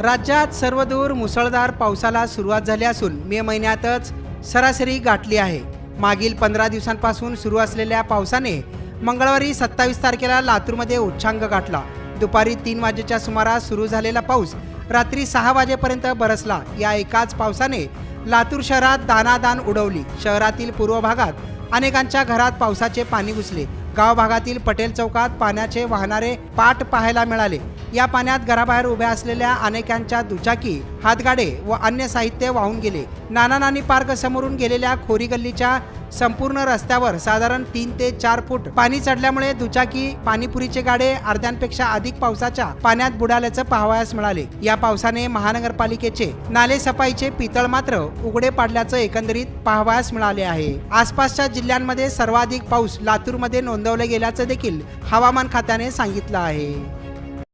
राज्यात सर्वदूर मुसळधार पावसाला सुरुवात झाली असून मे महिन्यातच सरासरी गाठली आहे. मागील पंधरा दिवसांपासून सुरू असलेल्या पावसाने मंगळवारी सत्तावीस तारखेला लातूरमध्ये उच्चांक गाठला. दुपारी तीन वाजेच्या सुमारास सुरू झालेला पाऊस रात्री सहा वाजेपर्यंत बरसला. या एकाच पावसाने लातूर शहरात दानादान उडवली. शहरातील पूर्व भागात अनेकांच्या घरात पावसाचे पाणी घुसले. गाव भागातील पटेल चौकात पाण्याचे वाहणारे पाट पाहायला मिळाले. या पाण्यात घराबाहेर उभ्या असलेल्या अनेकांच्या दुचाकी हातगाडे व अन्य साहित्य वाहून गेले. नाना नानी पार्क समोरून गेलेल्या खोरी गल्लीच्या संपूर्ण रस्त्यावर साधारण तीन ते चार फूट पाणी चढल्यामुळे दुचाकी पाणीपुरीचे गाडे अर्ध्यांपेक्षा अधिक पावसाच्या पाण्यात बुडाल्याचं पाहावयास मिळाले. या पावसाने महानगरपालिकेचे नाले सफाईचे पितळ मात्र उघडे पाडल्याचं एकंदरीत पाहावयास मिळाले आहे. आसपासच्या जिल्ह्यांमध्ये सर्वाधिक पाऊस लातूरमध्ये नोंद नोंदवल्या गेल्याचं देखील हवामान खात्याने सांगितलं आहे.